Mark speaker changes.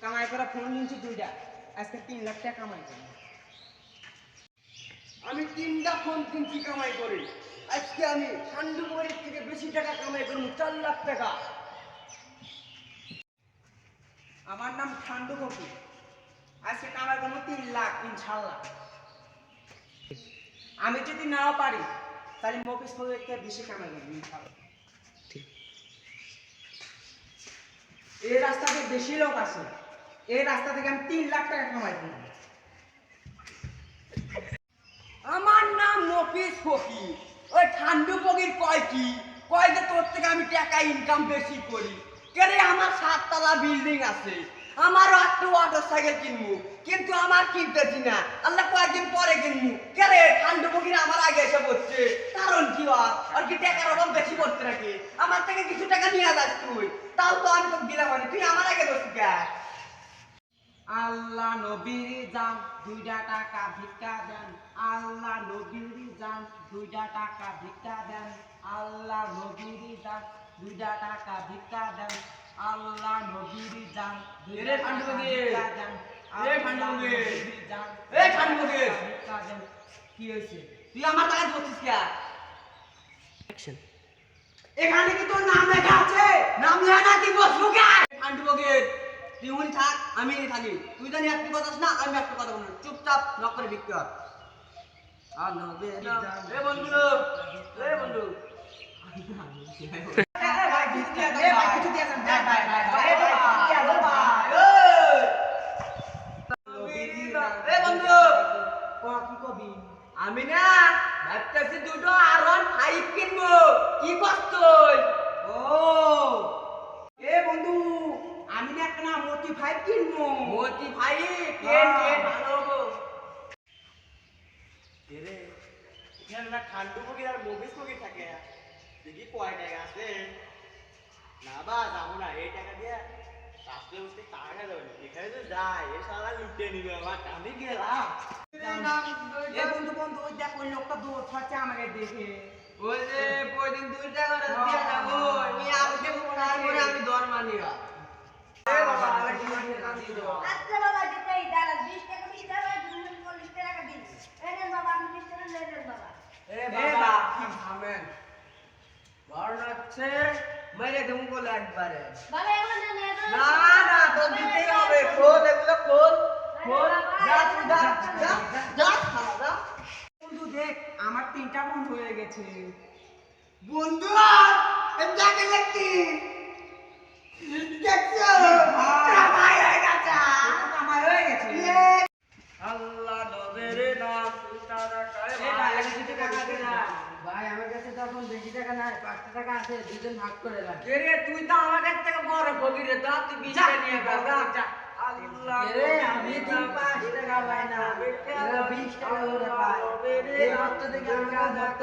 Speaker 1: কামাই করে ফোন কিনছি দুইটা। আজকে তিন লাখ টাকা কামাই করি।
Speaker 2: আমি তিনটা ফোন কিনছি কামাই করি। আজকে আমি ঠান্ডু মরির থেকে বেশি টাকা কামাই করব চার লাখ টাকা।
Speaker 1: আমার নাম ঠান্ডু কপি আজকে কামাই করব তিন লাখ ইনশাল্লাহ আমি যদি নাও পারি তাহলে মফিস থেকে বেশি কামাই করব ইনশাল্লাহ এই রাস্তাতে বেশি লোক আছে। এই রাস্তা থেকে আমি তিন লাখ টাকা কামাই
Speaker 2: আমার নাম মফিস ফকির। ওই ঠান্ডু ফকির কয় কি? কয় যে তোর থেকে আমি টাকা ইনকাম বেশি করি। কেরে আমার সাততলা বিল্ডিং আছে। আমারও একটা ওয়াটার সাইকেল কিনবো। কিন্তু আমার কিনতেছি না। আল্লাহ কয়েকদিন পরে কিনবো। কেরে ঠান্ডু ফকির আমার আগে এসে পড়ছে। কারণ কি আর আর কি টাকার অভাব বেশি করতে নাকি? আমার থেকে কিছু টাকা নিয়ে যাস তুই। তাও তো আমি তো দিলাম তুই আমার আগে বসি
Speaker 1: আল্লাহ নবীর যান দুইটা টাকা ভিক্ষা দেন। আল্লাহ নবীর যান দুইটা টাকা ভিক্ষা দেন। আল্লাহ নবীর যান দুইটা টাকা ভিক্ষা দেন। আল্লাহ নবীর যান
Speaker 2: ঠান্ডু বগির।
Speaker 1: ভিক্ষা দেন। কি হয়েছে?
Speaker 2: তুই আমার টাকা বলছিস কে?
Speaker 1: এখানে কি তোর নাম লেখা আছে?
Speaker 2: নাম লেখা না তুই বসবো কে? তুই উনি থাক আমি এনে থাকি। তুই জানি একটা কথা না আমি একটা কথা বলব চুপচাপ নক করে বিক্রি কর। আর এ বন্ধু এ বন্ধু। আমি না ভাবতেছি দুটো আর ফাইভ কিনবো। কি কষ্ট
Speaker 1: ও এ বন্ধু আমি না একটা ফাইভ কিনবো
Speaker 2: মোটি ফাইভ কেন কেন ভালো হব?
Speaker 3: এরে এখানে না ঠান্ডু পকির আর মবিস পকির থাকে। দেখি কয় টাকা আছে। না বা যাব না। এই টাকা দিয়ে রাস্তে বসতে টাকা দেবে এখানে তো যাই এ সারা লুটে নিবে আমার। আমি গেলাম।
Speaker 1: এ বন্ধু বন্ধু ওই দেখ ওই লোকটা দৌড় ছাড়ছে আমাকে দেখে।
Speaker 2: ওই যে প্রতিদিন দুই করে দিয়ে যাব। আমি আজকে আমি দর মানিবা
Speaker 1: এ বাবা আবার কি করে না বন্ধু দেখ আমার তিনটা ফোন হয়ে গেছে
Speaker 2: বন্ধু দেখছ কামাই হয়ে গেছে
Speaker 1: আমার হয়ে গেছে
Speaker 2: আল্লাহ নবের নাম তারা কায়
Speaker 1: এ ভাই, না।
Speaker 4: আমার কাছে তখন বেশি টাকা নাই পাঁচটা টাকা আছে দুজন ভাগ করে লাগ
Speaker 2: রে তুই তো আমার কাছ থেকে বড় ফকির রে যা তুই বিশ টাকা নিয়ে যা
Speaker 1: যা,
Speaker 2: আল্লাহ
Speaker 4: রে আমি দিন পাঁচ টাকা পাই না বিশ টাকা করে পায় এই রক্ত থেকে আমার ভক্ত